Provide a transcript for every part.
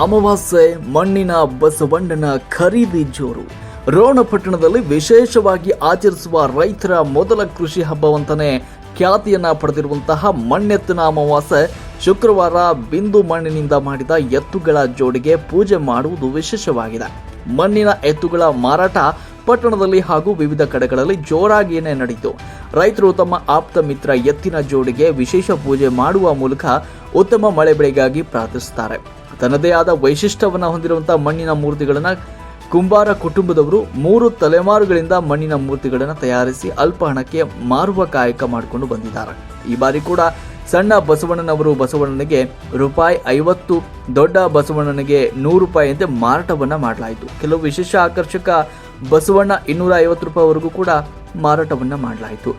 ಅಮಾವಾಸ್ಯೆ, ಮಣ್ಣಿನ ಬಸವಣ್ಣನ ಖರೀದಿ ಜೋರು. ರೋಣಪಟ್ಟಣದಲ್ಲಿ ವಿಶೇಷವಾಗಿ ಆಚರಿಸುವ ರೈತರ ಮೊದಲ ಕೃಷಿ ಹಬ್ಬವಂತನೇ ಖ್ಯಾತಿಯನ್ನ ಪಡೆದಿರುವಂತಹ ಮಣ್ಣೆತ್ತಿನ ಅಮಾವಾಸ್ಯೆ ಶುಕ್ರವಾರ ಬಿಂದು ಮಣ್ಣಿನಿಂದ ಮಾಡಿದ ಎತ್ತುಗಳ ಜೋಡಿಗೆ ಪೂಜೆ ಮಾಡುವುದು ವಿಶೇಷವಾಗಿದೆ. ಮಣ್ಣಿನ ಎತ್ತುಗಳ ಮಾರಾಟ ಪಟ್ಟಣದಲ್ಲಿ ಹಾಗೂ ವಿವಿಧ ಕಡೆಗಳಲ್ಲಿ ಜೋರಾಗಿಯೇ ನಡೆಯಿತು ರೈತರು ತಮ್ಮ ಆಪ್ತ ಮಿತ್ರ ಎತ್ತಿನ ಜೋಡಿಗೆ ವಿಶೇಷ ಪೂಜೆ ಮಾಡುವ ಮೂಲಕ ಉತ್ತಮ ಮಳೆ ಬೆಳೆಗಾಗಿ ಪ್ರಾರ್ಥಿಸುತ್ತಾರೆ. ತನ್ನದೇ ಆದ ವೈಶಿಷ್ಟ್ಯವನ್ನು ಹೊಂದಿರುವಂತಹ ಮಣ್ಣಿನ ಮೂರ್ತಿಗಳನ್ನು ಕುಂಬಾರ ಕುಟುಂಬದವರು ಮೂರು ತಲೆಮಾರುಗಳಿಂದ ಮಣ್ಣಿನ ಮೂರ್ತಿಗಳನ್ನು ತಯಾರಿಸಿ ಅಲ್ಪ ಹಣಕ್ಕೆ ಮಾರುವ ಕಾಯಕ ಮಾಡಿಕೊಂಡು ಬಂದಿದ್ದಾರೆ. ಈ ಬಾರಿ ಕೂಡ ಸಣ್ಣ ಬಸವಣ್ಣನವರು ಬಸವಣ್ಣನಿಗೆ ರೂಪಾಯಿ ಐವತ್ತು, ದೊಡ್ಡ ಬಸವಣ್ಣನಿಗೆ ನೂರು ರೂಪಾಯಿಯಂತೆ ಮಾರಾಟವನ್ನ ಮಾಡಲಾಯಿತು. ಕೆಲವು ವಿಶೇಷ ಆಕರ್ಷಕ ಬಸವಣ್ಣ ಇನ್ನೂರ ಐವತ್ತು ರೂಪಾಯಿವರೆಗೂ ಕೂಡ ಮಾರಾಟವನ್ನ ಮಾಡಲಾಯಿತು.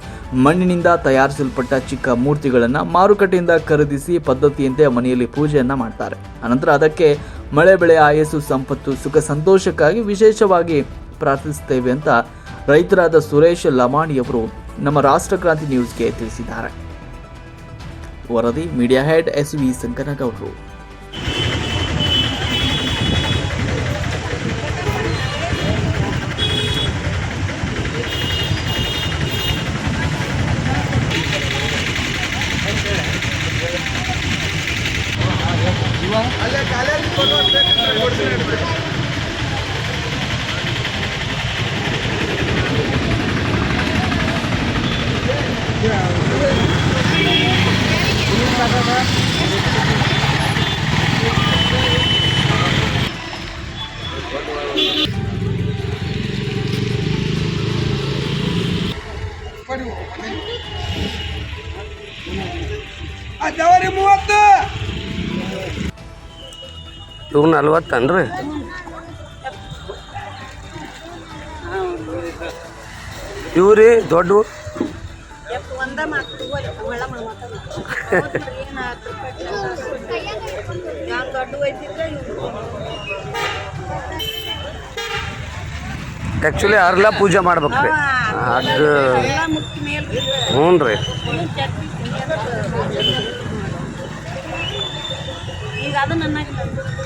ಮಣ್ಣಿನಿಂದ ತಯಾರಿಸಲ್ಪಟ್ಟ ಚಿಕ್ಕ ಮೂರ್ತಿಗಳನ್ನು ಮಾರುಕಟ್ಟೆಯಿಂದ ಖರೀದಿಸಿ ಪದ್ಧತಿಯಂತೆ ಮನೆಯಲ್ಲಿ ಪೂಜೆಯನ್ನು ಮಾಡ್ತಾರೆ. ಅನಂತರ ಅದಕ್ಕೆ ಮಳೆ ಬೆಳೆ ಆಯಸ್ಸು, ಸಂಪತ್ತು, ಸುಖ, ಸಂತೋಷಕ್ಕಾಗಿ ವಿಶೇಷವಾಗಿ ಪ್ರಾರ್ಥಿಸುತ್ತೇವೆ ಅಂತ ರೈತರಾದ ಸುರೇಶ್ ಲಮಾಣಿಯವರು ನಮ್ಮ ರಾಷ್ಟ್ರಕ್ರಾಂತಿ ನ್ಯೂಸ್ಗೆ ತಿಳಿಸಿದ್ದಾರೆ. ವರದಿ ಮೀಡಿಯಾ ಹೆಡ್ ಎಸ್ ವಿ ಸಂಕನಗೌಡರು. ಜವರಿ ಮೂವತ್ತು ಇವು ನಲ್ವತ್ತನ್ರಿ ಇವು ರೀ ದೊಡ್ಡವು ಆ್ಯಕ್ಚುಲಿ ಅರ್ಲ ಪೂಜೆ ಮಾಡ್ಬೇಕ್ರಿ ಅದು ಹ್ಞೂ ರೀ. ಈಗ